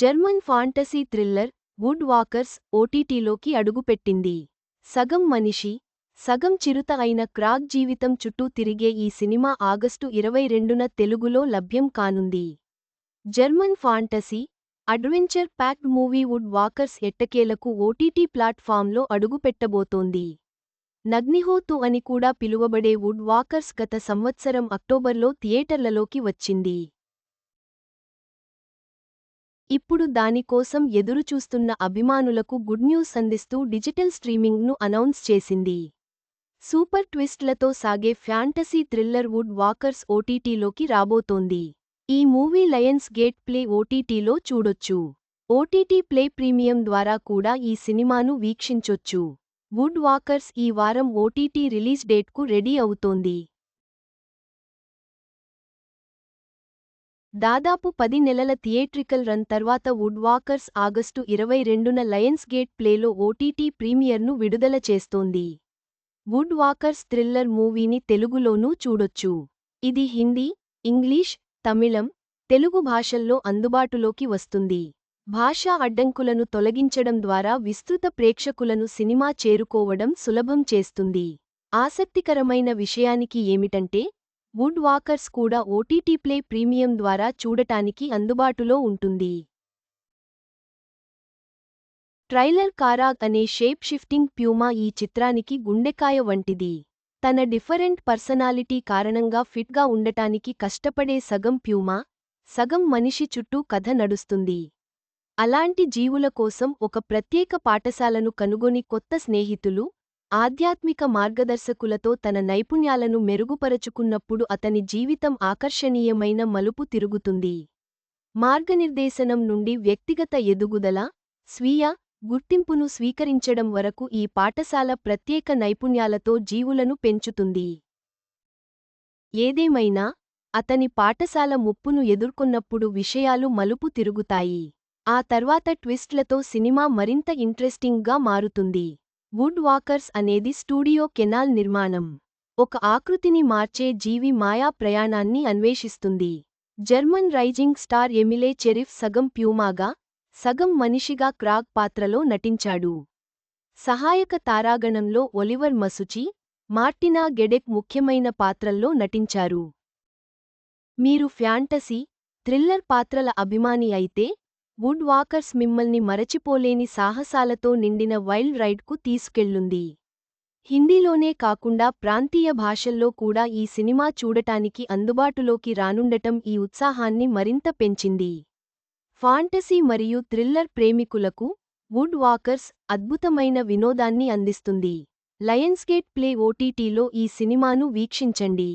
German fantasy thriller Wood Walkers ఓటీటీలోకి అడుగుపెట్టింది. సగం మనిషి సగం చిరుత అయిన క్రాగ్ జీవితం చుట్టూ తిరిగే ఈ సినిమా ఆగస్టు ఇరవై రెండున తెలుగులో లభ్యం కానుంది. German fantasy adventure packed movie Wood Walkers ఎట్టకేలకు ఓటీటీ ప్లాట్ఫామ్లో అడుగుపెట్టబోతోంది. నగ్నిహోతు అని కూడా పిలువబడే వుడ్ వాకర్స్ గత సంవత్సరం అక్టోబర్లో థియేటర్లలోకి వచ్చింది. ఇప్పుడు దానికోసం ఎదురుచూస్తున్న అభిమానులకు గుడ్ న్యూస్ అందిస్తూ డిజిటల్ స్ట్రీమింగ్ను అనౌన్స్ చేసింది. సూపర్ ట్విస్ట్లతో సాగే ఫ్యాంటసీ థ్రిల్లర్ వుడ్ వాకర్స్ ఓటీటీలోకి రాబోతోంది. ఈ మూవీ లయన్స్ గేట్ ప్లే ఓటీటీలో చూడొచ్చు. ఓటీటీ ప్లే ప్రీమియం ద్వారా కూడా ఈ సినిమాను వీక్షించొచ్చు. వుడ్ వాకర్స్ ఈ వారం ఓటీటీ రిలీజ్ డేట్కు రెడీ అవుతోంది. దాదాపు పది నెలల థియేట్రికల్ రన్ తర్వాత వుడ్ వాకర్స్ ఆగస్టు ఇరవై రెండున లయన్స్ గేట్ ప్లేలో ఓటీటీ ప్రీమియర్ను విడుదల చేస్తోంది. వుడ్ వాకర్స్ థ్రిల్లర్ మూవీని తెలుగులోనూ చూడొచ్చు. ఇది హిందీ ఇంగ్లీష్ తమిళం తెలుగు భాషల్లో అందుబాటులోకి వస్తుంది. భాషా అడ్డంకులను తొలగించడం ద్వారా విస్తృత ప్రేక్షకులను సినిమా చేరుకోవడం సులభం చేస్తుంది. ఆసక్తికరమైన విషయానికి ఏమిటంటే వుడ్ వాకర్స్ కూడా ఓటీటీ ప్లే ప్రీమియం ద్వారా చూడటానికి అందుబాటులో ఉంటుంది. ట్రైలర్ కారాగ్ అనే షేప్ షిఫ్టింగ్ ప్యూమా ఈ చిత్రానికి గుండెకాయ వంటిది. తన డిఫరెంట్ పర్సనాలిటీ కారణంగా ఫిట్గా ఉండటానికి కష్టపడే సగం ప్యూమా సగం మనిషి చుట్టూ కథ నడుస్తుంది. అలాంటి జీవుల కోసం ఒక ప్రత్యేక పాఠశాలను కనుగొని కొత్త స్నేహితులు ఆధ్యాత్మిక మార్గదర్శకులతో తన నైపుణ్యాలను మెరుగుపరచుకున్నప్పుడు అతని జీవితం ఆకర్షణీయమైన మలుపు తిరుగుతుంది. మార్గనిర్దేశనం నుండి వ్యక్తిగత ఎదుగుదల స్వీయ గుర్తింపును స్వీకరించడం వరకు ఈ పాఠశాల ప్రత్యేక నైపుణ్యాలతో జీవులను పెంచుతుంది. ఏదేమైనా అతని పాఠశాల ముప్పును ఎదుర్కొన్నప్పుడు విషయాలు మలుపు తిరుగుతాయి. ఆ తర్వాత ట్విస్ట్లతో సినిమా మరింత ఇంట్రెస్టింగ్గా మారుతుంది. వుడ్ వాకర్స్ అనేది స్టూడియో కెనాల్ నిర్మాణం. ఒక ఆకృతిని మార్చే జీవి మాయా ప్రయాణాన్ని అన్వేషిస్తుంది. German rising star Emile Cherif సగం ప్యూమాగా సగం మనిషిగా క్రాగ్ పాత్రలో నటించాడు. సహాయక తారాగణంలో ఒలివర్ మసుచి మార్టినా గెడెక్ ముఖ్యమైన పాత్రల్లో నటించారు. మీరు ఫ్యాంటసీ థ్రిల్లర్ పాత్రల అభిమాని అయితే వుడ్ వాకర్స్ మిమ్మల్ని మరచిపోలేని సాహసాలతో నిండిన వైల్డ్ రైడ్కు తీసుకెళ్ళుంది హిందీలోనే కాకుండా ప్రాంతీయ భాషల్లో కూడా ఈ సినిమా చూడటానికి అందుబాటులోకి రానుండటం ఈ ఉత్సాహాన్ని మరింత పెంచింది. ఫాంటసీ మరియు థ్రిల్లర్ ప్రేమికులకు వుడ్ వాకర్స్ అద్భుతమైన వినోదాన్ని అందిస్తుంది. లయన్స్గేట్ ప్లే ఓటీటీలో ఈ సినిమాను వీక్షించండి.